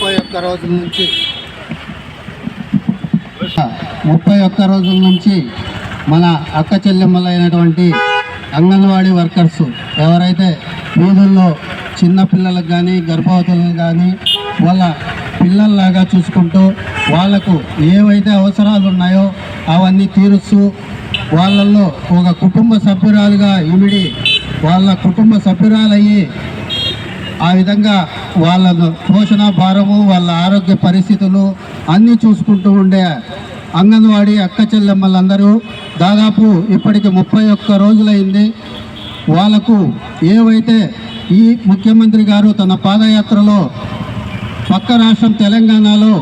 ముప్పై ఒక్క రోజుల నుంచి. ముప్పై ఒక్క రోజుల నుంచి మన అక్క చెల్లెమ్మలైనటువంటి అంగన్వాడీ వర్కర్స్ ఎవరైతే వీధుల్లో చిన్నపిల్లలకు కానీ గర్భవతులకు కానీ వాళ్ళ పిల్లల్లాగా చూసుకుంటూ వాళ్ళకు ఏవైతే అవసరాలు ఉన్నాయో అవన్నీ తీరుస్తూ వాళ్ళల్లో ఒక కుటుంబ సభ్యురాలుగా ఇమిడి వాళ్ళ కుటుంబ సభ్యురాలయ్యి ఆ విధంగా వాళ్ళ పోషణ భారము వాళ్ళ ఆరోగ్య పరిస్థితులు అన్నీ చూసుకుంటూ ఉండే అంగన్వాడీ అక్క చెల్లెమ్మలందరూ దాదాపు ఇప్పటికి ముప్పై ఒక్క రోజులైంది. వాళ్ళకు ఏవైతే ఈ ముఖ్యమంత్రి గారు తన పాదయాత్రలో పక్క రాష్ట్రం తెలంగాణలో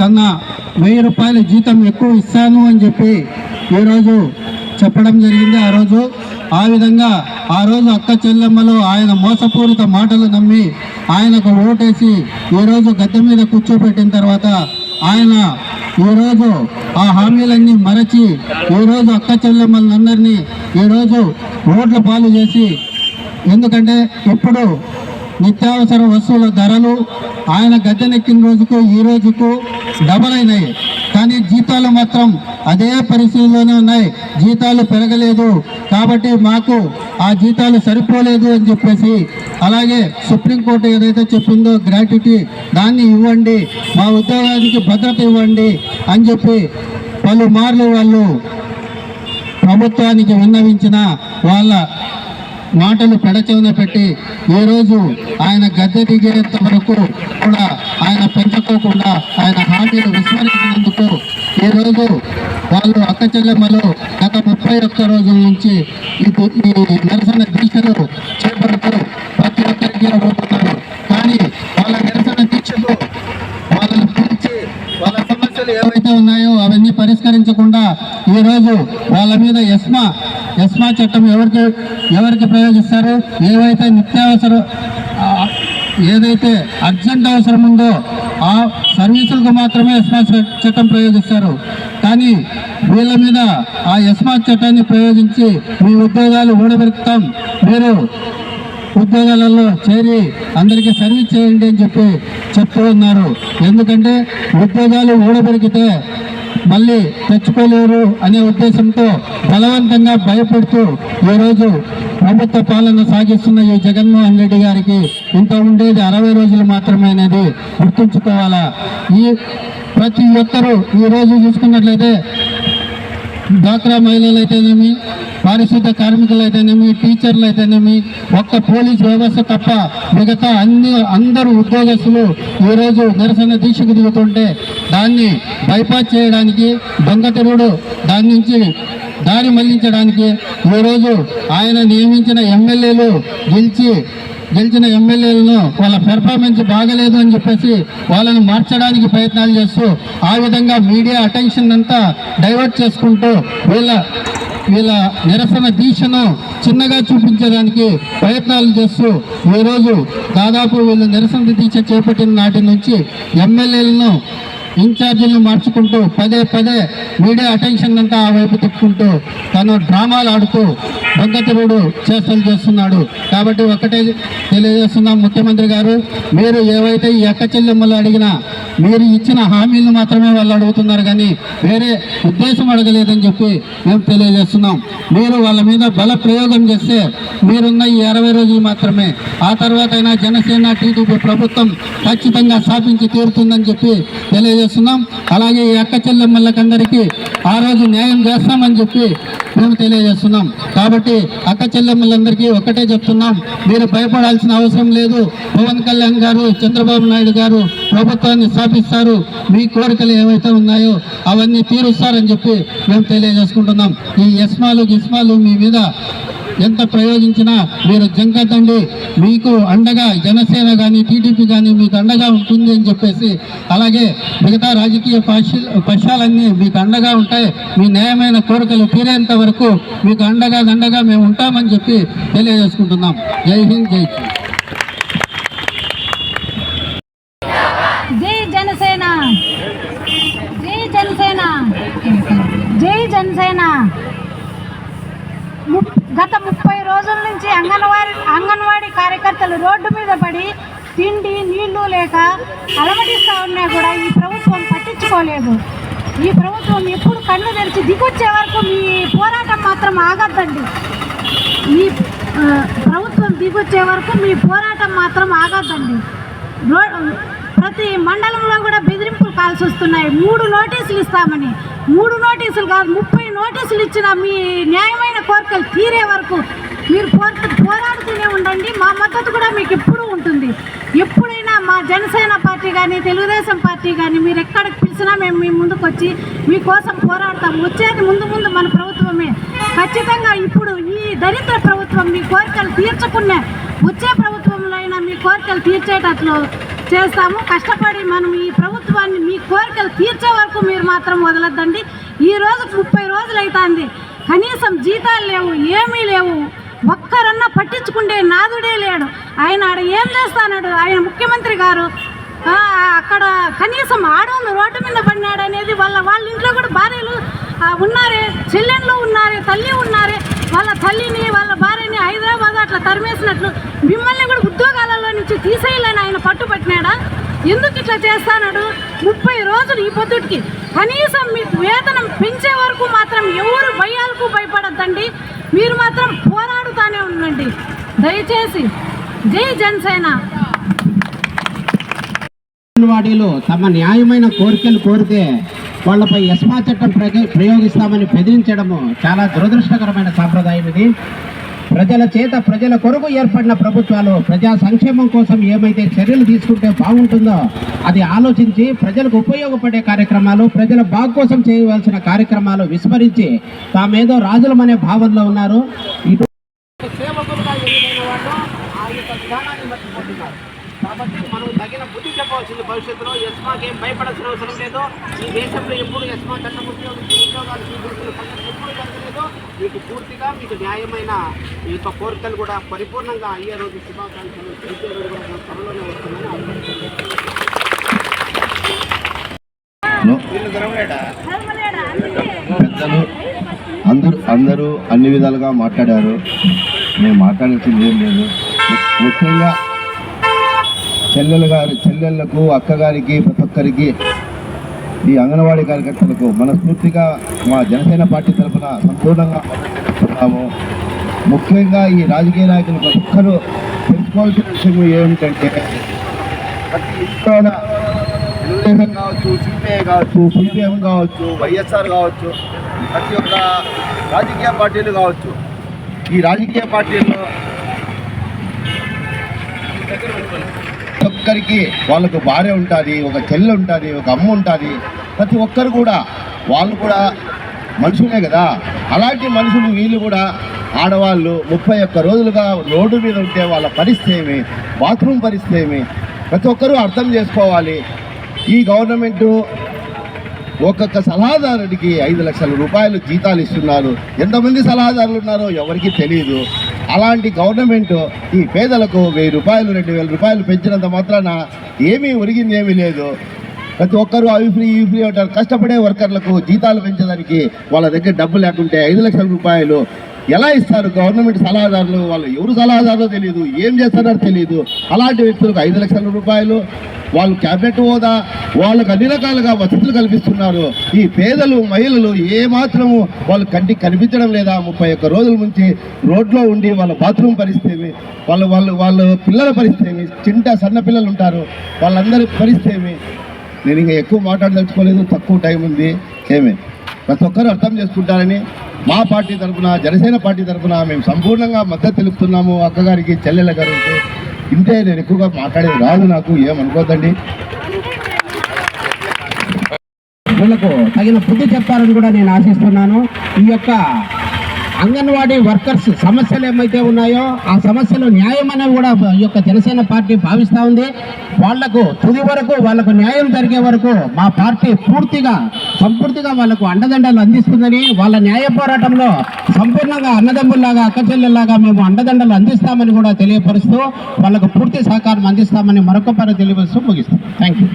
తన వెయ్యి రూపాయల జీతం ఎక్కువ ఇస్తాను అని చెప్పి ఈరోజు చెప్పడం జరిగింది. ఆ రోజు ఆ విధంగా ఆ రోజు అక్క చెల్లెమ్మలు ఆయన మోసపూరిత మాటలు నమ్మి ఆయనకు ఓటేసి ఈరోజు గద్దె మీద కూర్చోబెట్టిన తర్వాత ఆయన ఈరోజు ఆ హామీలన్నీ మరచి ఈరోజు అక్క చెల్లెమ్మలందరినీ ఈరోజు ఓట్ల పాలు చేసి ఎందుకంటే ఇప్పుడు నిత్యావసర వస్తువుల ధరలు ఆయన గద్దెనెక్కిన రోజుకు ఈ రోజుకు డబల్ అయినాయి. కానీ జీతాలు మాత్రం అదే పరిస్థితిలోనే ఉన్నాయి. జీతాలు పెరగలేదు. కాబట్టి మాకు ఆ జీతాలు సరిపోలేదు అని చెప్పేసి అలాగే సుప్రీంకోర్టు ఏదైతే చెప్పిందో గ్రాట్యుటీ దాన్ని ఇవ్వండి మా ఉద్యోగానికి భద్రత ఇవ్వండి అని చెప్పి పలుమార్లు వాళ్ళు ప్రభుత్వానికి విన్నవించిన వాళ్ళ మాటలు పెడచెవిన పెట్టి ఈ రోజు ఆయన గద్దె దిగేంత వరకు కూడా పెంచుకోకుండా ఆయన హామీలు విస్మరించినందుకు ఈ రోజు వాళ్ళు అక్క చెల్లెమ్మలు గత ముప్పై ఒక్క రోజుల నుంచి ఈ నిరసన దీక్షలు చేపడుతూ ప్రతి ఒక్కరికి అడుగుతున్నారు కానీ వాళ్ళ నిరసన దీక్షకు వాళ్ళని పిలిచి వాళ్ళ సమస్యలు ఏవైతే ఉన్నాయో అవన్నీ పరిష్కరించకుండా ఈరోజు వాళ్ళ మీద ఎస్మా ఎస్మా చట్టం ఎవరికి ఎవరికి ప్రయోగిస్తారు? ఏవైతే నిత్యావసర ఏదైతే అర్జెంట్ అవసరం ఉందో ఆ సర్వీసులకు మాత్రమే ఎస్మా చట్టం ప్రయోగిస్తారు. కానీ వీళ్ళ మీద ఆ ఎస్మా చట్టాన్ని ప్రయోగించి మీ ఉద్యోగాలు ఊడబెరుకుతాం మీరు ఉద్యోగాలలో చేరి అందరికీ సర్వీస్ చేయండి అని చెప్పి చెప్తూ ఉన్నారు. ఎందుకంటే ఉద్యోగాలు ఊడబెరికితే మళ్ళీ తెచ్చుకోలేరు అనే ఉద్దేశంతో బలవంతంగా భయపెడుతూ ఈరోజు ప్రభుత్వ పాలన సాగిస్తున్న ఈ జగన్మోహన్ రెడ్డి గారికి ఇంత ఉండేది అరవై రోజులు మాత్రమే అనేది గుర్తుంచుకోవాలా? ఈ ప్రతి ఒక్కరూ ఈ రోజు చూసుకున్నట్లయితే డ్వాక్రా మహిళలు అయితేనేమి పారిశుద్ధ కార్మికులు అయితేనేమి టీచర్లు అయితేనేమి ఒక్క పోలీస్ వ్యవస్థ తప్ప మిగతా అన్ని అందరూ ఉద్యోగస్తులు ఈరోజు నిరసన దీక్షకు దిగుతుంటే దాన్ని బైపాస్ చేయడానికి దొంగతెరుడు దాని నుంచి దారి మళ్ళించడానికి ఈరోజు ఆయన నియమించిన ఎమ్మెల్యేలు గెలిచి గెలిచిన ఎమ్మెల్యేలను వాళ్ళ పెర్ఫార్మెన్స్ బాగలేదు అని చెప్పేసి వాళ్ళని మార్చడానికి ప్రయత్నాలు చేస్తూ ఆ విధంగా మీడియా అటెన్షన్ అంతా డైవర్ట్ చేసుకుంటూ వీళ్ళ వీళ్ళ నిరసన దీక్షను చిన్నగా చూపించడానికి ప్రయత్నాలు చేస్తూ ఈరోజు దాదాపు వీళ్ళు నిరసన దీక్ష చేపట్టిన నాటి నుంచి ఎమ్మెల్యేలను ఇన్ఛార్జీలను మార్చుకుంటూ పదే పదే మీడియా అటెన్షన్ అంతా ఆ వైపు తిప్పుకుంటూ తను డ్రామాలు ఆడుతూ దొంగతిరుడు చేష్టలు చేస్తున్నాడు. కాబట్టి ఒకటే తెలియజేస్తున్నాం ముఖ్యమంత్రి గారు మీరు ఏవైతే ఈ అక్క చెల్లెమ్మలు అడిగినా మీరు ఇచ్చిన హామీలను మాత్రమే వాళ్ళు అడుగుతున్నారు కానీ వేరే ఉద్దేశం అడగలేదని చెప్పి మేము తెలియజేస్తున్నాం. మీరు వాళ్ళ మీద బల ప్రయోగం చేస్తే మీరున్న ఈ అరవై రోజులు మాత్రమే ఆ తర్వాత అయినా జనసేన టీడీపీ ప్రభుత్వం ఖచ్చితంగా స్థాపించి తీరుతుందని చెప్పి తెలియజేస్తున్నాం. అలాగే ఈ అక్క చెల్లెమ్మలకందరికీ ఆ రోజు న్యాయం చేస్తామని చెప్పి మేము తెలియజేస్తున్నాం. కాబట్టి అక్క చెల్లెమ్మలందరికీ ఒకటే చెప్తున్నాం. మీరు భయపడాల్సిన అవసరం లేదు. పవన్ కళ్యాణ్ గారు చంద్రబాబు నాయుడు గారు ప్రభుత్వాన్ని స్థాపిస్తారు. మీ కోరికలు ఏవైతే ఉన్నాయో అవన్నీ తీరుస్తారని చెప్పి మేము తెలియజేసుకుంటున్నాం. ఈ యస్మాలు గిస్మాలు మీ మీద ఎంత ప్రయోజించినా మీరు జంకతండి. మీకు అండగా జనసేన కానీ టీడీపీ కానీ మీకు అండగా ఉంటుంది అని చెప్పేసి అలాగే మిగతా రాజకీయ పక్షాలన్నీ మీకు అండగా ఉంటాయి. మీ న్యాయమైన కోరికలు తీరేంత వరకు మీకు అండగా దండగా మేము ఉంటామని చెప్పి తెలియజేసుకుంటున్నాం. జై హింద్ జై. జై జనసేన! జై జనసేన! జై జనసేన! గత ముప్పై రోజుల నుంచి అంగన్వాడి అంగన్వాడీ అంగన్వాడీ కార్యకర్తలు రోడ్డు మీద పడి తిండి నీళ్ళు లేక అలమటిస్తూ ఉన్నా కూడా ఈ ప్రభుత్వం పట్టించుకోలేదు. ఈ ప్రభుత్వం ఎప్పుడు కళ్ళు తెరిచి దిగొచ్చే వరకు మీ పోరాటం మాత్రం ఆగద్దండి. మీ ప్రభుత్వం దిగొచ్చే వరకు మీ పోరాటం మాత్రం ఆగద్దండి. రో ప్రతి మండలంలో కూడా బెదిరింపులు కాల్సి వస్తున్నాయి. మూడు నోటీసులు ఇస్తామని. మూడు నోటీసులు కాదు ముప్పై నోటీసులు ఇచ్చిన మీ న్యాయమైన కోరికలు తీరే వరకు మీరు పోరా పోరాడుతూనే ఉండండి. మా మద్దతు కూడా మీకు ఎప్పుడూ ఉంటుంది. ఎప్పుడైనా మా జనసేన పార్టీ కానీ తెలుగుదేశం పార్టీ కానీ మీరు ఎక్కడికి పిలిచినా మేము మీ ముందుకు వచ్చి మీకోసం పోరాడతాం వచ్చేది ముందు ముందు మన ప్రభుత్వమే. ఖచ్చితంగా ఇప్పుడు ఈ దరిద్ర ప్రభుత్వం మీ కోరికలు తీర్చకునే వచ్చే ప్రభుత్వంలో అయినా మీ కోరికలు తీర్చేటట్లు చేస్తాము. కష్టపడి మనం ఈ ప్రభుత్వాన్ని మీ కోరికలు తీర్చే వరకు మీరు మాత్రం వదలద్దండి. ఈ రోజు ముప్పై రోజులు అవుతుంది కనీసం జీతాలు లేవు ఏమీ లేవు. ఒక్కరన్నా పట్టించుకుంటే నాదుడే లేడు. ఆయన ఆడ ఏం చేస్తాడు ఆయన ముఖ్యమంత్రి గారు అక్కడ కనీసం ఆడవాళ్ళు రోడ్డు మీద పడినాడు అనేది వాళ్ళ వాళ్ళ ఇంట్లో కూడా భార్యలు ఉన్నారే చెల్లెళ్ళు ఉన్నారే తల్లి ఉన్నారే. వాళ్ళ తల్లిని వాళ్ళ భార్యని హైదరాబాద్ అట్లా తరిమేసినట్లు మిమ్మల్ని కూడా ఉద్యోగాలలో నుంచి తీసేయాలని ఆయన కదా ఎందుకు ఇట్లా చేస్తానడు? ముప్పై రోజులు ఈ పొద్దుటికి. కనీసం మీకు వేతనం పెంచే వరకు మాత్రం ఎవరు భయాలకు భయపడద్దండి. మీరు మాత్రం పోరాడుతానే ఉండండి. దయచేసి జై జనసేన. అంగన్వాడీలు తమ న్యాయమైన కోరికలు కోరితే వాళ్ళపై ఎస్మా చట్టం ప్రయోగిస్తామని బెదిరించడము చాలా దురదృష్టకరమైన సాంప్రదాయం ఇది. ప్రజల చేత ప్రజల కొరకు ఏర్పడిన ప్రభుత్వాలు ప్రజా సంక్షేమం కోసం ఏమైతే చర్యలు తీసుకుంటే బాగుంటుందో అది ఆలోచించి ప్రజలకు ఉపయోగపడే కార్యక్రమాలు ప్రజల బాగు కోసం చేయవలసిన కార్యక్రమాలు విస్మరించి తామేదో రాజులమనే భావనలో ఉన్నారు. కాబట్టి బుద్ధి భవిష్యత్తులో. ఎస్మాకి ఏం భయపడాల్సిన అవసరం లేదు. ఈ దేశంలో ఎప్పుడు ఎస్మా చట్టం ఉపయోగించి ఉద్యోగాలు ఎప్పుడు జరగలేదు. మీకు పూర్తిగా మీకు న్యాయమైన ఈ యొక్క కోరికలు కూడా పరిపూర్ణంగా అయ్యే రోజు శుభాకాంక్షలు తెలిసే రోజు కూడా త్వరలోనే వస్తుందని పెద్దలు అందరూ అందరూ అన్ని విధాలుగా మాట్లాడారు. నేను మాట్లాడాల్సింది ఏం లేదు. ముఖ్యంగా చెల్లెలు గారి చెల్లెళ్ళకు అక్కగారికి ప్రతి ఒక్కరికి ఈ అంగన్వాడీ కార్యకర్తలకు మనస్ఫూర్తిగా మా జనసేన పార్టీ తరఫున సంపూర్ణంగా మద్దతు ముఖ్యంగా ఈ రాజకీయ నాయకులు ప్రతి ఒక్కరూ తెలుసుకోవాల్సిన విషయం ఏమిటంటే ప్రతి ఇంట్లోన తెలుగుదేశం కావచ్చు సిపిఐ కావచ్చు సిపిఎం కావచ్చు వైఎస్ఆర్ కావచ్చు ప్రతి ఒక్క రాజకీయ పార్టీలు కావచ్చు ఈ రాజకీయ పార్టీల్లో ఒక్కరికి వాళ్ళకు భార్య ఉంటుంది ఒక చెల్లి ఉంటుంది ఒక అమ్మ ఉంటుంది. ప్రతి ఒక్కరు కూడా వాళ్ళు కూడా మనుషులే కదా. అలాంటి మనుషులు వీళ్ళు కూడా ఆడవాళ్ళు ముప్పై ఒక్క రోజులుగా రోడ్డు మీద ఉంటే వాళ్ళ పరిస్థితి ఏమి? బాత్రూమ్ పరిస్థితి ఏమి? ప్రతి ఒక్కరూ అర్థం చేసుకోవాలి. ఈ గవర్నమెంటు ఒక్కొక్క సలహాదారుడికి ఐదు లక్షల రూపాయలు జీతాలు ఇస్తున్నారు ఎంతమంది సలహాదారులు ఉన్నారో ఎవరికీ తెలియదు అలాంటి గవర్నమెంట్ ఈ పేదలకు వెయ్యి రూపాయలు రెండు వేల రూపాయలు పెంచినంత మాత్రాన ఏమీ ఒరిగింది ఏమీ లేదు. ప్రతి ఒక్కరూ అవి ఫ్రీ ఇవి ఫ్రీ అంటారు. కష్టపడే వర్కర్లకు జీతాలు పెంచడానికి వాళ్ళ దగ్గర డబ్బు లేకుంటే ఐదు లక్షల రూపాయలు ఎలా ఇస్తారు? గవర్నమెంట్ సలహాదారులు వాళ్ళు ఎవరు సలహాదారులో తెలియదు ఏం చేస్తారో తెలియదు. అలాంటి వ్యక్తులకు ఐదు లక్షల రూపాయలు వాళ్ళు క్యాబినెట్ హోదా వాళ్ళకు అన్ని రకాలుగా వసతులు కల్పిస్తున్నారు. ఈ పేదలు మహిళలు ఏ మాత్రము వాళ్ళు కంటికి కనిపించడం లేదా ముప్పై ఒక్క రోజుల నుంచి రోడ్లో ఉండి వాళ్ళ బాత్రూమ్ పరిస్థితి ఏమి వాళ్ళు వాళ్ళు వాళ్ళ పిల్లల పరిస్థితి ఏమి సన్న పిల్లలు ఉంటారు వాళ్ళందరి పరిస్థితి. నేను ఇంకా ఎక్కువ మాట్లాడదలుచుకోలేదు తక్కువ టైం ఉంది. ఏమే? ప్రతి ఒక్కరూ అర్థం చేసుకుంటారని మా పార్టీ తరఫున జనసేన పార్టీ తరఫున మేము సంపూర్ణంగా మద్దతు తెలుపుతున్నాము. అక్కగారికి చెల్లెల గారికి ఇంతే నేను ఎక్కువగా మాట్లాడేది రాదు నాకు ఏమనుకోదండి వీళ్ళకు తగిన బుద్ధి చెప్పారని కూడా నేను ఆశిస్తున్నాను. ఈ యొక్క అంగన్వాడీ వర్కర్స్ సమస్యలు ఏమైతే ఉన్నాయో ఆ సమస్యలు న్యాయమని కూడా ఈ యొక్క జనసేన పార్టీ భావిస్తూ ఉంది. వాళ్ళకు తుది వరకు వాళ్ళకు న్యాయం జరిగే వరకు మా పార్టీ పూర్తిగా సంపూర్తిగా వాళ్ళకు అండదండలు అందిస్తుందని వాళ్ళ న్యాయ పోరాటంలో సంపూర్ణంగా అన్నదమ్ముల్లాగా అక్కచెల్లెల్లాగా మేము అండదండలు అందిస్తామని కూడా తెలియపరుస్తూ వాళ్ళకు పూర్తి సహకారం అందిస్తామని మరొక పరి తెలియపరుస్తూ ముగిస్తాం. Thank you